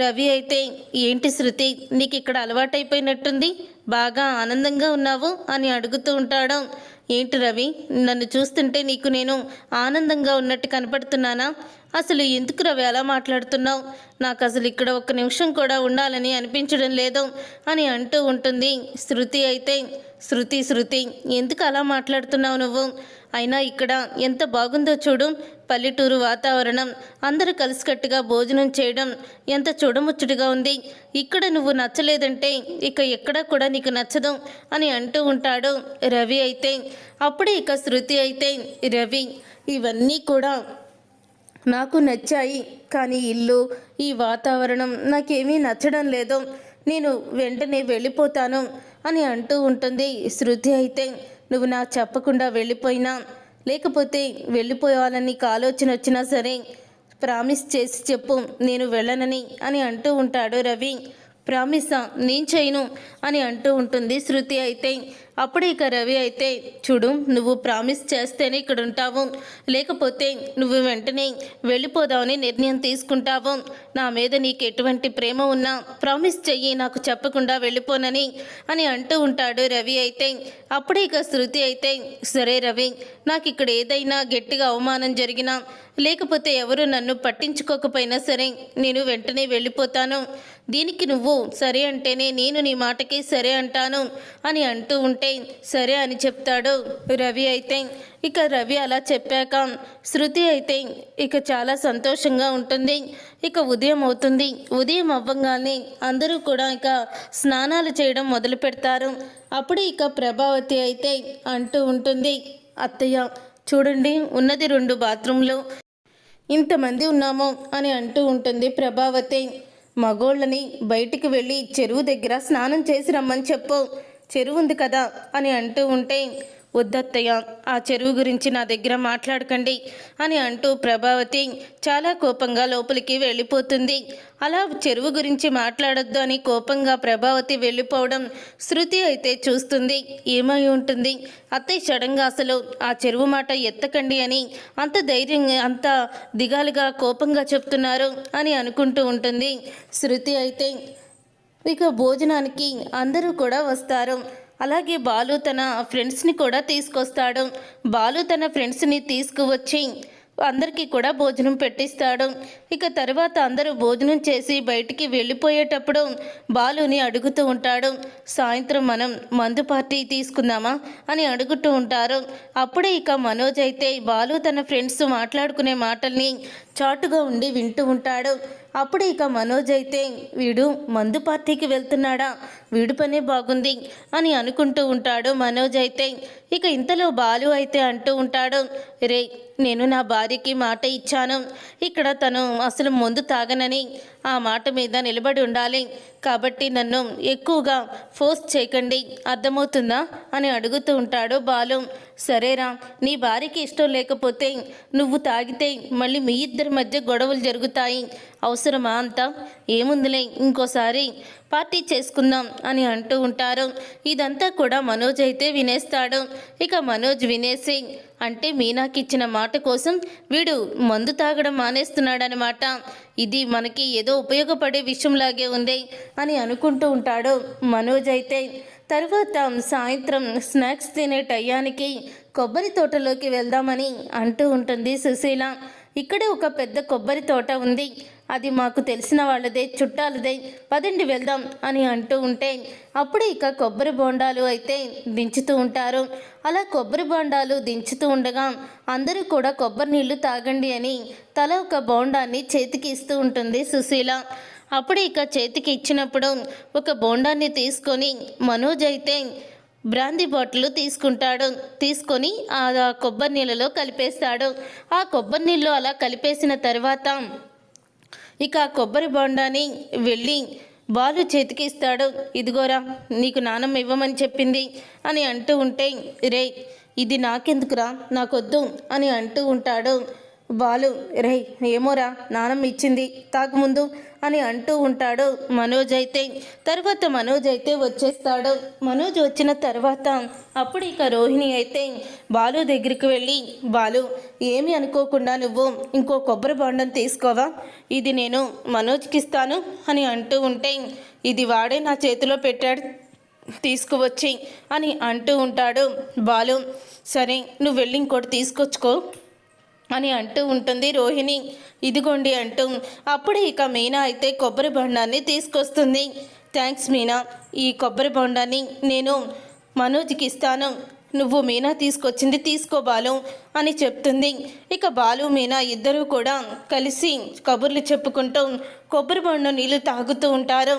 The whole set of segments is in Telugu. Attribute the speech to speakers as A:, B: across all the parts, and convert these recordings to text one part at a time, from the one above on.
A: రవి అయితే ఏంటి శృతి నీకు ఇక్కడ అలవాటైపోయినట్టుంది? బాగా ఆనందంగా ఉన్నావు? అని అడుగుతూ ఉంటాడు. ఏంటి రవి నన్ను చూస్తుంటే నీకు నేను ఆనందంగా ఉన్నట్టు కనపడుతున్నానా? అసలు ఎందుకు రవి అలా మాట్లాడుతున్నావు? నాకు అసలు ఇక్కడ ఒక్క నిమిషం కూడా ఉండాలని అనిపించడం లేదు అని అంటూ ఉంటుంది శృతి అయితే. శృతి శృతి ఎందుకు అలా మాట్లాడుతున్నావు నువ్వు? అయినా ఇక్కడ ఎంత బాగుందో చూడు. పల్లెటూరు వాతావరణం అందరూ కలిసికట్టుగా భోజనం చేయడం ఎంత చూడముచ్చటగా ఉంది. ఇక్కడ నువ్వు నచ్చలేదంటే ఇక ఎక్కడా కూడా నీకు నచ్చదు అని అంటూ ఉంటాడు రవి అయితే. అప్పుడే ఇక శృతి అయితే రవి ఇవన్నీ కూడా నాకు నచ్చాయి. కానీ ఇల్లు ఈ వాతావరణం నాకేమీ నచ్చడం లేదు. నేను వెంటనే వెళ్ళిపోతాను అని అంటూ ఉంటుంది శృతి అయితే. నువ్వు నాకు చెప్పకుండా వెళ్ళిపోయినా లేకపోతే వెళ్ళిపోవాలని నీకు ఆలోచన వచ్చినా సరే ప్రామిస్ చేసి చెప్పు నేను వెళ్ళనని అని అంటూ ఉంటాడు రవి. ప్రామిసా నేను చేయను అని అంటూ ఉంటుంది శృతి అయితే. అప్పుడే ఇక రవి అయితే చూడు నువ్వు ప్రామిస్ చేస్తేనే ఇక్కడ ఉంటావు లేకపోతే నువ్వు వెంటనే వెళ్ళిపోదామని నిర్ణయం తీసుకుంటావు. నా మీద నీకు ఎటువంటి ప్రేమ ఉన్నా ప్రామిస్ చెయ్యి నాకు చెప్పకుండా వెళ్ళిపోనని అని అంటూ ఉంటాడు రవి అయితే. అప్పుడు ఇక శృతి అయితే సరే రవి నాకు ఇక్కడ ఏదైనా గట్టిగా అవమానం జరిగినా లేకపోతే ఎవరు నన్ను పట్టించుకోకపోయినా సరే నేను వెంటనే వెళ్ళిపోతాను. దీనికి నువ్వు సరే అంటేనే నేను నీ మాటకి సరే అంటాను అని అంటూ ఉంటే సరే అని చెప్తాడు రవి అయితే. ఇక రవి అలా చెప్పాక శృతి అయితే ఇక చాలా సంతోషంగా ఉంటుంది. ఇక ఉదయం అవుతుంది. ఉదయం అవ్వగానే అందరూ కూడా ఇక స్నానాలు చేయడం మొదలు పెడతారు. అప్పుడు ఇక ప్రభావతి అయితే అంటూ ఉంటుంది అత్తయ్య చూడండి ఉన్నది రెండు బాత్రూంలు. ఇంతమంది ఉన్నాము అని అంటూ ఉంటుంది ప్రభావతి. మగోళ్ళని బయటికి వెళ్ళి చెరువు దగ్గర స్నానం చేసి రమ్మని చెప్పు. చెరువు ఉంది కదా అని అంటూ ఉంటే వద్దత్తయ్య ఆ చెరువు గురించి నా దగ్గర మాట్లాడకండి అని అంటూ ప్రభావతి చాలా కోపంగా లోపలికి వెళ్ళిపోతుంది. అలా చెరువు గురించి మాట్లాడొద్దు అని కోపంగా ప్రభావతి వెళ్ళిపోవడం శృతి అయితే చూస్తుంది. ఏమై ఉంటుంది? అత్తయ్య సడన్గా అసలు ఆ చెరువు మాట ఎత్తకండి అని అంత ధైర్యంగా అంత దిగాలుగా కోపంగా చెప్తున్నారు అని అనుకుంటూ ఉంటుంది శృతి అయితే. ఇక భోజనానికి అందరూ కూడా వస్తారు. అలాగే బాలు తన ఫ్రెండ్స్ని కూడా తీసుకొస్తాడు. బాలు తన ఫ్రెండ్స్ని తీసుకువచ్చి అందరికీ కూడా భోజనం పెట్టిస్తాడు. ఇక తర్వాత అందరూ భోజనం చేసి బయటికి వెళ్ళిపోయేటప్పుడు బాలుని అడుగుతూ ఉంటాడు. సాయంత్రం మనం మందు పార్టీ తీసుకుందామా? అని అడుగుతూ ఉంటారు. అప్పుడే ఇక మనోజ్ అయితే బాలు తన ఫ్రెండ్స్ మాట్లాడుకునే మాటల్ని చాటుగా ఉండి వింటూ ఉంటాడు. అప్పుడు ఇక మనోజ్ అయితే వీడు మందు పార్టీకి వెళ్తున్నాడా? వీడి పనే బాగుంది అని అనుకుంటూ ఉంటాడు మనోజ్ అయితే. ఇక ఇంతలో బాలు అయితే అంటూ ఉంటాడు రే నేను నా భార్యకి మాట ఇచ్చాను. ఇక్కడ తను అసలు ముందు తాగనని ఆ మాట మీద నిలబడి ఉండాలి. కాబట్టి నన్ను ఎక్కువగా ఫోర్స్ చేయకండి అర్థమవుతుందా? అని అడుగుతూ ఉంటాడు బాలు. సరేరా నీ భార్యకి ఇష్టం లేకపోతే నువ్వు తాగితే మళ్ళీ మీ ఇద్దరి మధ్య గొడవలు జరుగుతాయి. అవసరమా అంతా? ఏముందిలే ఇంకోసారి పార్టీ చేసుకుందాం అని అంటూ ఉంటారు. ఇదంతా కూడా మనోజ్ అయితే వినేస్తాడు. ఇక మనోజ్ వినేసి అంటే మీనాకి ఇచ్చిన మాట కోసం వీడు మందు తాగడం మానేస్తున్నాడనమాట ఇది మనకి ఏదో ఉపయోగపడే విషయంలాగే ఉంది అని అనుకుంటూ ఉంటాడు మనోజ్ అయితే. తర్వాత సాయంత్రం స్నాక్స్ తినే టయానికి కొబ్బరి తోటలోకి వెళ్దామని అంటూ ఉంటుంది సుశీల. ఇక్కడే ఒక పెద్ద కొబ్బరి తోట ఉంది. అది మాకు తెలిసిన వాళ్ళదే చుట్టాలదే పదండి వెళ్దాం అని అంటూ ఉంటే అప్పుడు ఇక కొబ్బరి బోండాలు అయితే దించుతూ ఉంటారు. అలా కొబ్బరి బోండాలు దించుతూ ఉండగా అందరూ కూడా కొబ్బరి నీళ్ళు తాగండి అని తల ఒక బోండాన్ని చేతికి ఇస్తూ ఉంటుంది సుశీల. అప్పుడు ఇక చేతికి ఇచ్చినప్పుడు ఒక బోండాన్ని తీసుకొని మనోజ్ అయితే బ్రాంది బాటిల్ తీసుకుంటాడు. తీసుకొని ఆ కొబ్బరి నీళ్ళలో కలిపేస్తాడు. ఆ కొబ్బరి నీళ్ళు అలా కలిపేసిన తర్వాత ఇక కొబ్బరి బొండాని వెళ్ళి బాలు చేతికి ఇస్తాడు. ఇదిగోరా నీకు నానమ్మ ఇవ్వమని చెప్పింది అని అంటూ ఉంటే రే ఇది నాకెందుకురా? నాకొద్దు అని అంటూ ఉంటాడు. బాలు రే ఏమోరా నానం ఇచ్చింది తాకముందు అని అంటూ ఉంటాడు మనోజ్ అయితే. తర్వాత మనోజ్ అయితే వచ్చేస్తాడు. మనోజ్ వచ్చిన తర్వాత అప్పుడు ఇక రోహిణి అయితే బాలు దగ్గరికి వెళ్ళి బాలు ఏమి అనుకోకుండా నువ్వు ఇంకో కొబ్బరి బొండం తీసుకోవా? ఇది నేను మనోజ్కి ఇస్తాను అని అంటూ ఉంటే ఇది వాడే నా చేతిలో పెట్టాడు తీసుకువచ్చి అని అంటూ ఉంటాడు బాలు. సరే నువ్వు వెళ్ళి ఇంకోటి తీసుకొచ్చుకో అని అంటూ ఉంటుంది రోహిణి. ఇదిగోండి అంటూ అప్పుడు ఇక మీనా అయితే కొబ్బరి బొండాన్ని తీసుకొస్తుంది. థ్యాంక్స్ మీనా. ఈ కొబ్బరి బొండాన్ని నేను మనోజ్కి ఇస్తాను. నువ్వు మీనా తీసుకొచ్చింది తీసుకో బాలు అని చెప్తుంది. ఇక బాలు మీనా ఇద్దరూ కూడా కలిసి కబుర్లు చెప్పుకుంటూ కొబ్బరి బొండం నీళ్ళు తాగుతూ ఉంటారు.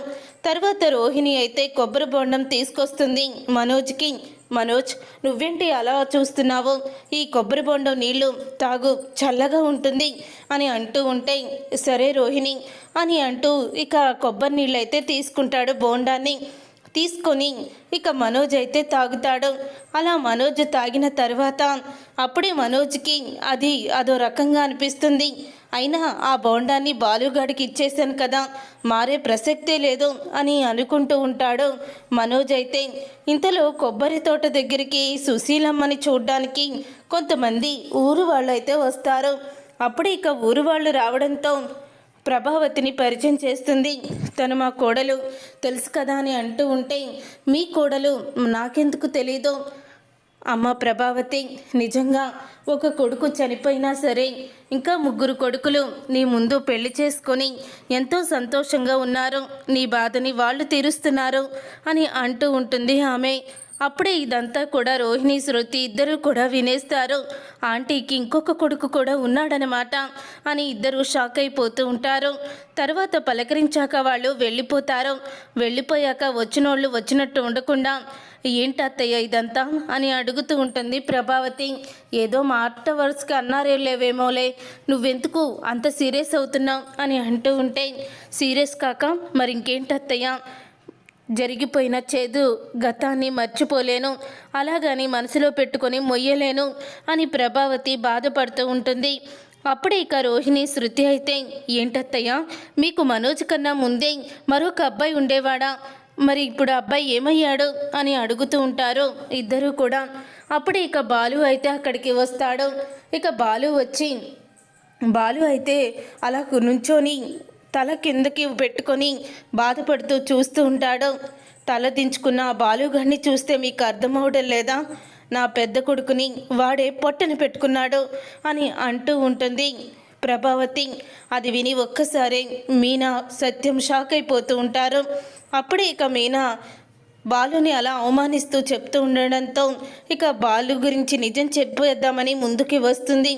A: తర్వాత రోహిణి అయితే కొబ్బరి బొండం తీసుకొస్తుంది మనోజ్కి. మనోజ్ నువ్వేంటి అలా చూస్తున్నావు? ఈ కొబ్బరి బొండం నీళ్ళు తాగు చల్లగా ఉంటుంది అని అంటూ ఉంటే సరే రోహిణి అని అంటూ ఇక కొబ్బరి నీళ్ళు అయితే తీసుకుంటాడు బోండాన్ని. తీసుకొని ఇక మనోజ్ అయితే తాగుతాడు. అలా మనోజ్ తాగిన తర్వాత అప్పుడే మనోజ్కి అది అదో రకంగా అనిపిస్తుంది. అయినా ఆ బోండాన్ని బాలుగాడికి ఇచ్చేసాను కదా మారే ప్రసక్తే లేదు అని అనుకుంటూ ఉంటాడు మనోజ్ అయితే. ఇంతలో కొబ్బరి తోట దగ్గరికి సుశీలమ్మని చూడ్డానికి కొంతమంది ఊరు వాళ్ళు అయితే వస్తారు. అప్పుడు ఇక ఊరు వాళ్ళు రావడంతో ప్రభావతిని పరిచయం చేస్తుంది. తను మా కోడలు తెలుసు కదా అని అంటూ ఉంటే మీ కోడలు నాకెందుకు తెలీదు? అమ్మ ప్రభావతి నిజంగా ఒక కొడుకు చనిపోయినా సరే ఇంకా ముగ్గురు కొడుకులు నీ ముందు పెళ్ళి చేసుకొని ఎంతో సంతోషంగా ఉన్నారు. నీ బాధని వాళ్ళు తీరుస్తున్నారు అని అంటూ ఉంటుంది ఆమె. అప్పుడే ఇదంతా కూడా రోహిణి శృతి ఇద్దరు కూడా వినేస్తారు. ఆంటీకి ఇంకొక కొడుకు కూడా ఉన్నాడనమాట అని ఇద్దరు షాక్ అయిపోతూ ఉంటారు. తర్వాత పలకరించాక వాళ్ళు వెళ్ళిపోతారు. వెళ్ళిపోయాక వచ్చినోళ్ళు వచ్చినట్టు ఉండకుండా ఏంటి అత్తయ్య ఇదంతా? అని అడుగుతూ ఉంటుంది ప్రభావతి. ఏదో మాట వరుసగా అన్నారే లేవేమోలే. నువ్వెందుకు అంత సీరియస్ అవుతున్నావు? అని అంటూ ఉంటే సీరియస్ కాక మరి ఇంకేంటి అత్తయ్య జరిగిపోయిన చేదు గతాన్ని మర్చిపోలేను. అలాగని మనసులో పెట్టుకొని మొయ్యలేను అని ప్రభావతి బాధపడుతూ ఉంటుంది. అప్పుడే ఇక రోహిణి శృతి అయితే ఏంటత్తయ్య? మీకు మనోజ్ కన్నా ముందే మరొక అబ్బాయి ఉండేవాడా? మరి ఇప్పుడు అబ్బాయి ఏమయ్యాడు అని అడుగుతూ ఉంటారు. ఇద్దరూ కూడా అప్పుడే ఇక బాలు అయితే అక్కడికి వస్తాడు. ఇక బాలు వచ్చి బాలు అయితే అలా నుంచొని తల కిందకి పెట్టుకొని బాధపడుతూ చూస్తూ ఉంటాడు. తల దించుకున్న ఆ బాలుగాన్ని చూస్తే మీకు అర్థమవడం లేదా? నా పెద్ద కొడుకుని వాడే పొట్టని పెట్టుకున్నాడు అని అంటూ ఉంటుంది. ప్రభావతి అది విని ఒక్కసారి మీనా సత్యం షాక్ అయిపోతూ ఉంటారు. అప్పుడే ఇక మీనా బాలుని అలా అవమానిస్తూ చెప్తూ ఉండడంతో ఇక బాలు గురించి నిజం చెప్పేద్దామని ముందుకి వస్తుంది.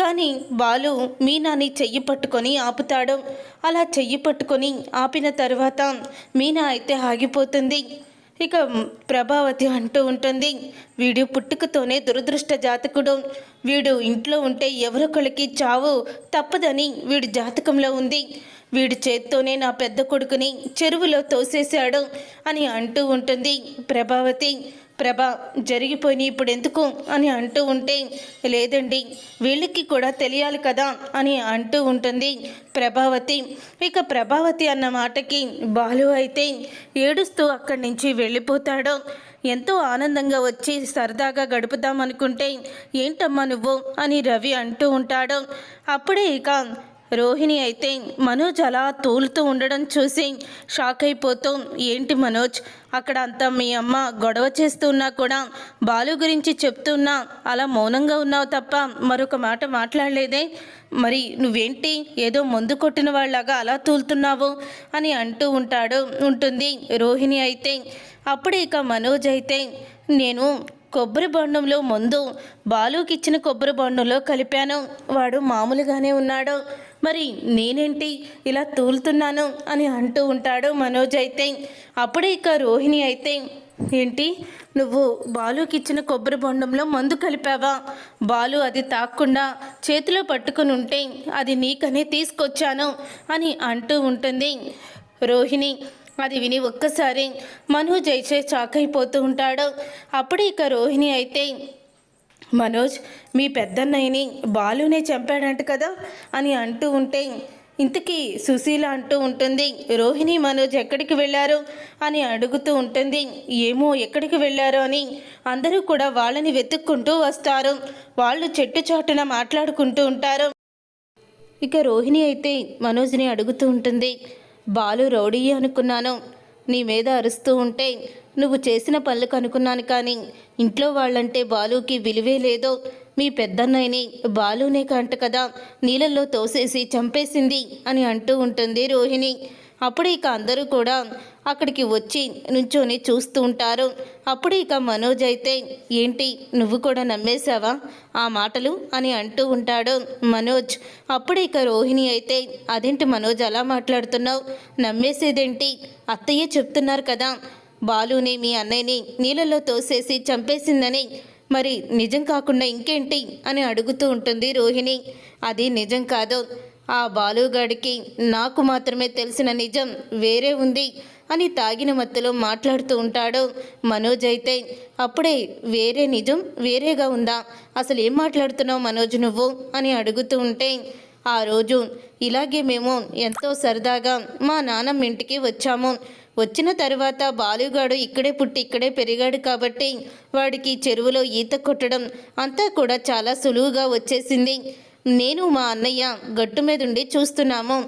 A: కానీ బాలు మీనాని చెయ్యి పట్టుకొని ఆపుతాడు. అలా చెయ్యి పట్టుకొని ఆపిన తర్వాత మీనా అయితే ఆగిపోతుంది. ఇక ప్రభావతి అంటూ ఉంటుంది వీడు పుట్టుకతోనే దురదృష్ట జాతకుడు. వీడు ఇంట్లో ఉంటే ఎవరొకరికి చావు తప్పదని వీడి జాతకంలో ఉంది. వీడి చేత్తోనే నా పెద్ద కొడుకుని చెరువులో తోసేశాడు అని అంటూ ఉంటుంది ప్రభావతి. ప్రభా జరిగిపోయి ఇప్పుడు ఎందుకు అని అంటూ ఉంటే లేదండి వీళ్ళకి కూడా తెలియాలి కదా అని అంటూ ఉంటుంది ప్రభావతి. ఇక ప్రభావతి అన్న మాటకి బాలు అయితే ఏడుస్తూ అక్కడి నుంచి వెళ్ళిపోతాడు. ఎంతో ఆనందంగా వచ్చి సరదాగా గడుపుదామనుకుంటే ఏంటమ్మా నువ్వు? అని రవి అంటూ ఉంటాడు. అప్పుడే ఇక రోహిణి అయితే మనోజ్ అలా తూలుతూ ఉండడం చూసి షాక్ అయిపోతూ ఏంటి మనోజ్? అక్కడ అంతా మీ అమ్మ గొడవ చేస్తున్నా కూడా బాలు గురించి చెప్తున్నా అలా మౌనంగా ఉన్నావు తప్ప మరొక మాట మాట్లాడలేదే? మరి నువ్వేంటి? ఏదో మందు కొట్టిన వాళ్ళగా అలా తూలుతున్నావు? అని అంటూ ఉంటాడు ఉంటుంది రోహిణి అయితే. అప్పుడు ఇక మనోజ్ అయితే నేను కొబ్బరి బొండంలో ముందు బాలుకి ఇచ్చిన కొబ్బరి బొండంలో కలిపాను. వాడు మామూలుగానే ఉన్నాడు. మరి నేనేంటి ఇలా తూలుతున్నాను అని అంటూ ఉంటాడు మనోజ్ అయితే. అప్పుడే ఇక రోహిణి అయితే ఏంటి నువ్వు బాలుకి ఇచ్చిన కొబ్బరి బొండంలో మందు కలిపావా? బాలు అది తాక్కుండా చేతిలో పట్టుకుని ఉంటే అది నీకనే తీసుకొచ్చాను అని అంటూ ఉంటుంది రోహిణి. అది విని ఒక్కసారి మనోజ్ అయితే చాక్ అయిపోతూ ఉంటాడు. అప్పుడే ఇక రోహిణి అయితే మనోజ్ మీ పెద్దన్నయ్యని బాలునే చంపాడంట కదా అని అంటూ ఉంటే ఇంతకీ సుశీల అంటూ ఉంటుంది రోహిణి మనోజ్ ఎక్కడికి వెళ్ళారు అని అడుగుతూ ఉంటుంది ఏమో ఎక్కడికి వెళ్ళారు అని. అందరూ కూడా వాళ్ళని వెతుక్కుంటూ వస్తారు వాళ్ళు చెట్టు చాటున మాట్లాడుకుంటూ ఉంటారు. ఇక రోహిణి అయితే మనోజ్ని అడుగుతూ ఉంటుంది బాలు రౌడీ అనుకున్నాను నీ మీద అరుస్తూ ఉంటే నువ్వు చేసిన పనులు కనుక్కున్నాను కానీ ఇంట్లో వాళ్ళంటే బాలుకి విలువే లేదో. మీ పెద్దన్నయ్యని బాలునే కంట కదా నీళ్ళల్లో తోసేసి చంపేసింది అని అంటూ ఉంటుంది రోహిణి. అప్పుడు ఇక అందరూ కూడా అక్కడికి వచ్చి నుంచొని చూస్తూ ఉంటారు. అప్పుడు ఇక మనోజ్ అయితే ఏంటి నువ్వు కూడా నమ్మేశావా? ఆ మాటలు? అని అంటూ ఉంటాడు మనోజ్. అప్పుడు ఇక రోహిణి అయితే అదేంటి మనోజ్ అలా మాట్లాడుతున్నావు? నమ్మేసేదేంటి? అత్తయ్య చెప్తున్నారు కదా బాలుని మీ అన్నయ్యని నీళ్ళలో తోసేసి చంపేసిందని. మరి నిజం కాకుండా ఇంకేంటి? అని అడుగుతూ ఉంటుంది రోహిణి. అది నిజం కాదు. ఆ బాలుగాడికి నాకు మాత్రమే తెలిసిన నిజం వేరే ఉంది అని తాగిన మత్తులో మాట్లాడుతూ ఉంటాడు. మనోజ్ అయితే అప్పుడే వేరే నిజం వేరేగా ఉందా? అసలు ఏం మాట్లాడుతున్నావు మనోజ్ నువ్వు? అని అడుగుతూ ఉంటే ఆ రోజు ఇలాగే మేము ఎంతో సరదాగా మా నాన్నమ్మ ఇంటికి వచ్చాము. వచ్చిన తర్వాత బాలుగాడు ఇక్కడే పుట్టి ఇక్కడే పెరిగాడు కాబట్టి వాడికి చెరువులో ఈత కొట్టడం అంతా కూడా చాలా సులువుగా వచ్చేసింది. నేను మా అన్నయ్య గట్టు మీద ఉండి చూస్తున్నాము.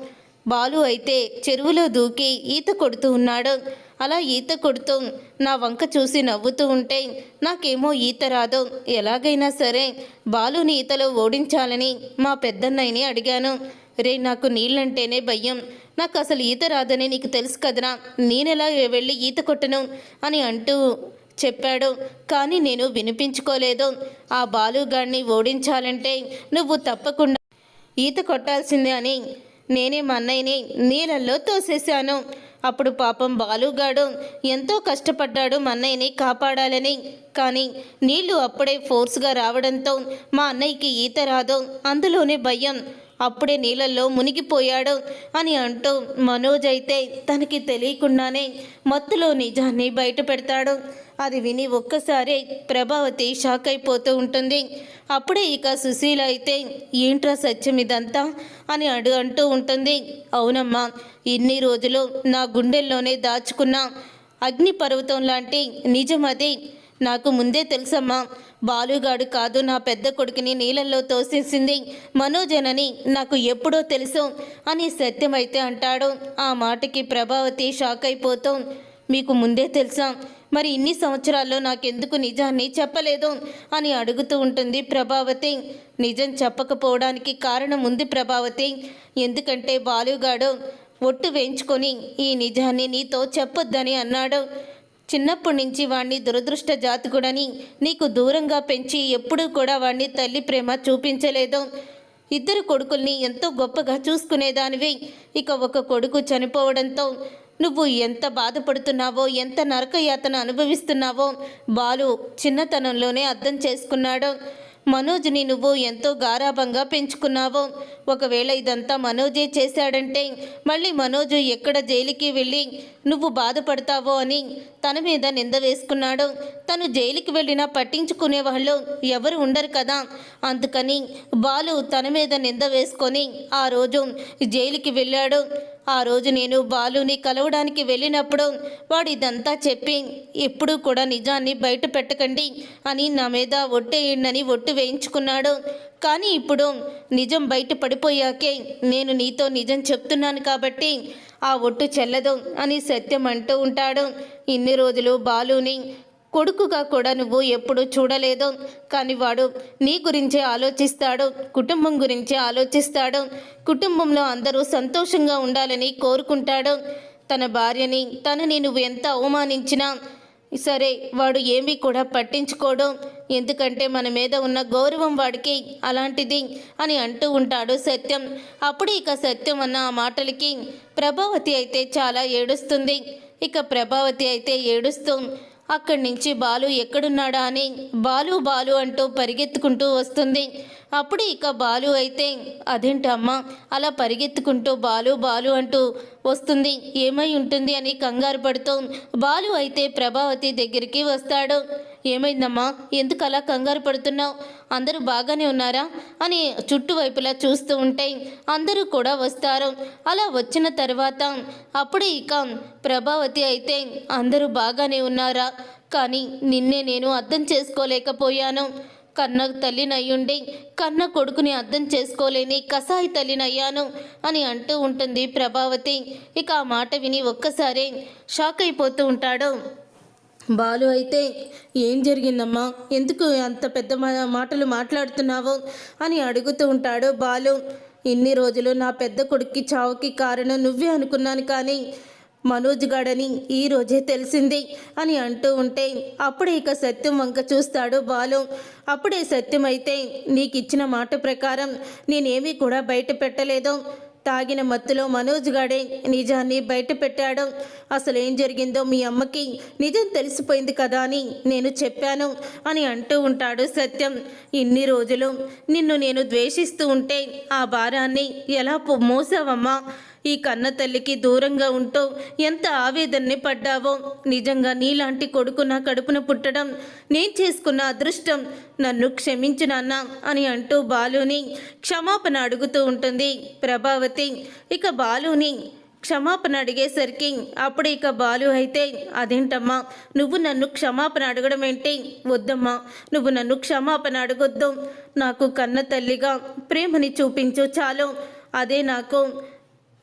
A: బాలు అయితే చెరువులో దూకి ఈత కొడుతూ ఉన్నాడు. అలా ఈత కొడుతూ నా వంక చూసి నవ్వుతూ ఉంటే నాకేమో ఈత రాదు. ఎలాగైనా సరే బాలుని ఈతలో ఓడించాలని మా పెద్దన్నయ్యని అడిగాను. రే నాకు నీళ్ళంటేనే భయం. నాకు అసలు ఈత రాదని నీకు తెలుసు కదరా? నేనెలా వెళ్ళి ఈత కొట్టను? అని అంటూ చెప్పాడు. కానీ నేను వినిపించుకోలేదు. ఆ బాలుగాడిని ఓడించాలంటే నువ్వు తప్పకుండా ఈత కొట్టాల్సిందే అని నేనే మా అన్నయ్యని నీళ్ళల్లో తోసేశాను. అప్పుడు పాపం బాలుగాడు ఎంతో కష్టపడ్డాడు మా అన్నయ్యని కాపాడాలని. కానీ నీళ్ళు అప్పుడే ఫోర్స్గా రావడంతో మా అన్నయ్యకి ఈత రాదు. అందులోనే భయం. అప్పుడే నీళ్ళల్లో మునిగిపోయాడు అని అంటూ మనోజ్ అయితే తనకి తెలియకుండానే మత్తులో నిజాన్ని బయట పెడతాడు. అది విని ఒక్కసారి ప్రభావతి షాక్ అయిపోతూ ఉంటుంది. అప్పుడే ఇక సుశీల అయితే ఏంట్రా సత్యం ఇదంతా? అని అడు అంటూ ఉంటుంది. అవునమ్మా ఇన్ని రోజులు నా గుండెల్లోనే దాచుకున్న అగ్ని పర్వతం లాంటి నిజం అది నాకు ముందే తెలుసమ్మా. బాలుగాడు కాదు నా పెద్ద కొడుకుని నీళ్ళల్లో తోసేసింది. మనోజనని నాకు ఎప్పుడో తెలుసు అని సత్యమైతే అంటాడు. ఆ మాటకి ప్రభావతి షాక్ అయిపోతాం. మీకు ముందే తెలుసా? మరి ఇన్ని సంవత్సరాల్లో నాకెందుకు నిజాన్ని చెప్పలేదు అని అడుగుతూ ఉంటుంది ప్రభావతి. నిజం చెప్పకపోవడానికి కారణం ఉంది ప్రభావతి. ఎందుకంటే బాలుగాడు ఒట్టు వేయించుకొని ఈ నిజాన్ని నీతో చెప్పొద్దని అన్నాడు. చిన్నప్పటి నుంచి వాణ్ణి దురదృష్ట జాతకుడని నీకు దూరంగా పెంచి ఎప్పుడూ కూడా వాణ్ణి తల్లి ప్రేమ చూపించలేదు. ఇద్దరు కొడుకుల్ని ఎంతో గొప్పగా చూసుకునేదానివి. ఇక ఒక కొడుకు చనిపోవడంతో నువ్వు ఎంత బాధపడుతున్నావో ఎంత నరకయాతన అనుభవిస్తున్నావో బాలు చిన్నతనంలోనే అర్థం చేసుకున్నాడు. మనోజ్ని నువ్వు ఎంతో గారాభంగా పెంచుకున్నావు. ఒకవేళ ఇదంతా మనోజే చేశాడంటే మళ్ళీ మనోజు ఎక్కడ జైలుకి వెళ్ళి నువ్వు బాధపడతావో అని తన మీద నింద వేసుకున్నాడు. తను జైలుకి వెళ్ళినా పట్టించుకునే వాళ్ళు ఎవరు ఉండరు కదా. అందుకని బాలు తన మీద నింద వేసుకొని ఆ రోజు జైలుకి వెళ్ళాడు. ఆ రోజు నేను బాలుని కలవడానికి వెళ్ళినప్పుడు వాడు ఇదంతా చెప్పి ఎప్పుడూ కూడా నిజాన్ని బయట పెట్టకండి అని నా మీద ఒట్టేయండి ఒట్టు వేయించుకున్నాడు. కానీ ఇప్పుడు నిజం బయట పడిపోయాకే నేను నీతో నిజం చెప్తున్నాను కాబట్టి ఆ ఒట్టు చెల్లదు అని సత్యం అంటూ ఉంటాడు. ఇన్ని రోజులు బాలుని కొడుకుగా కూడా నువ్వు ఎప్పుడు చూడలేదు. కానీ వాడు నీ గురించే ఆలోచిస్తాడు కుటుంబం గురించే ఆలోచిస్తాడు. కుటుంబంలో అందరూ సంతోషంగా ఉండాలని కోరుకుంటాడు. తన భార్యని తనని నువ్వు ఎంత అవమానించినా సరే వాడు ఏమీ కూడా పట్టించుకోడు. ఎందుకంటే మన మీద ఉన్న గౌరవం వాడికి అలాంటిది అని అంటూ ఉంటాడు సత్యం. అప్పుడు ఇక సత్యం అన్న ఆ మాటలకి ప్రభావతి అయితే చాలా ఏడుస్తుంది. ఇక ప్రభావతి అయితే ఏడుస్తూ అక్కడి నుంచి బాలు ఎక్కడున్నాడా? అని బాలు బాలు అంటూ పరిగెత్తుకుంటూ వస్తుంది. అప్పుడు ఇక బాలు అయితే అదేంటి అమ్మ అలా పరిగెత్తుకుంటూ బాలు బాలు అంటూ వస్తుంది. ఏమై ఉంటుంది అని కంగారు పడుతూ బాలు అయితే ప్రభావతి దగ్గరికి వస్తాడు. ఏమైందమ్మా? ఎందుకు అలా కంగారు పడుతున్నావు? అందరూ బాగానే ఉన్నారా? అని చుట్టువైపులా చూస్తూ ఉంటే అందరూ కూడా వస్తారు. అలా వచ్చిన తర్వాత అప్పుడు ఇక ప్రభావతి అయితే అందరూ బాగానే ఉన్నారా? కానీ నిన్నే నేను అర్థం చేసుకోలేకపోయాను. కన్న తల్లినయ్యుండి కన్న కొడుకుని అర్థం చేసుకోలేని కసాయి తల్లినయ్యాను అని అంటూ ఉంటుంది ప్రభావతి. ఇక ఆ మాట విని ఒక్కసారే షాక్ అయిపోతూ ఉంటాడు. బాలు అయితే ఏం జరిగిందమ్మా? ఎందుకు అంత పెద్ద మా- మాటలు మాట్లాడుతున్నావు? అని అడుగుతూ ఉంటాడు బాలు. ఇన్ని రోజులు నా పెద్ద కొడుక్కి చావుకి కారణం నువ్వే అనుకున్నాను కానీ మనోజ్ గాడని ఈ రోజే తెలిసింది అని అంటూ ఉంటే అప్పుడే ఇక సత్యం వంక చూస్తాడు బాలు. అప్పుడే సత్యం అయితే నీకు ఇచ్చిన మాట ప్రకారం నేనేమీ కూడా బయట పెట్టలేదు. తాగిన మత్తులో మనోజ్ గాడే నిజాన్ని బయట పెట్టాడు. అసలు ఏం జరిగిందో మీ అమ్మకి నిజం తెలిసిపోయింది కదా అని నేను చెప్పాను అని అంటూ ఉంటాడు సత్యం. ఇన్ని రోజులు నిన్ను నేను ద్వేషిస్తూ ఉంటే ఆ భారాన్ని ఎలా మోసావమ్మా? ఈ కన్న తల్లికి దూరంగా ఉంటూ ఎంత ఆవేదనని పడ్డావో. నిజంగా నీలాంటి కొడుకు నా కడుపున పుట్టడం నేను చేసుకున్న అదృష్టం నన్ను క్షమించు నాన్న అని అంటూ బాలుని క్షమాపణ అడుగుతూ ఉంటుంది. ప్రభావతి ఇక బాలుని క్షమాపణ అడిగేసరికి అప్పుడు ఇక బాలు అయితే అదేంటమ్మా నువ్వు నన్ను క్షమాపణ అడగడం ఏంటి? వద్దమ్మా నువ్వు నన్ను క్షమాపణ అడగొద్దు. నాకు కన్న తల్లిగా ప్రేమని చూపించు చాలు. అదే నాకు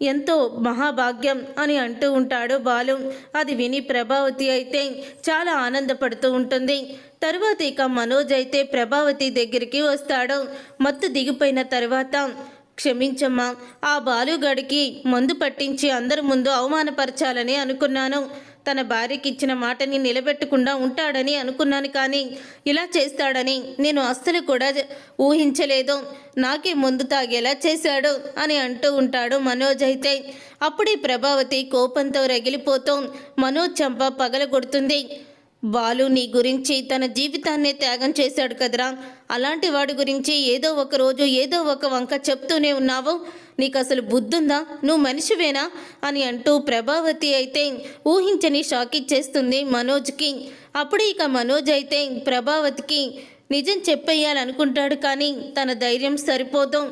A: ఎంతో మహాభాగ్యం అని అంటూ ఉంటాడు బాలు. అది విని ప్రభావతి అయితే చాలా ఆనందపడుతూ ఉంటుంది. తరువాత ఇక మనోజ్ అయితే ప్రభావతి దగ్గరికి వస్తాడు. మత్తు దిగిపోయిన తర్వాత క్షమించమ్మా ఆ బాలుగాడికి మందు పట్టించి అందరి ముందు అవమానపరచాలని అనుకున్నాను. తన భార్యకి ఇచ్చిన మాటని నిలబెట్టకుండా ఉంటాడని అనుకున్నాను కానీ ఇలా చేస్తాడని నేను అస్సలు కూడా ఊహించలేదు. నాకే ముందు తాగేలా చేశాడు అని అంటూ ఉంటాడు మనోజ్ అయితే. అప్పుడే ప్రభావతి కోపంతో రగిలిపోతూ మనోజ్ చంప పగలగొడుతుంది. బాలు నీ గురించి తన జీవితాన్నే త్యాగం చేశాడు కదరా. అలాంటి వాడి గురించి ఏదో ఒక రోజు ఏదో ఒక వంక చెప్తూనే ఉన్నావు? నీకు అసలు బుద్ధుందా? నువ్వు మనిషివేనా? అని అంటూ ప్రభావతి అయితే ఊహించని షాక్ ఇచ్చేస్తుంది మనోజ్కి. అప్పుడు ఇక మనోజ్ అయితే ప్రభావతికి నిజం చెప్పేయాలనుకుంటాడు కానీ తన ధైర్యం సరిపోదు.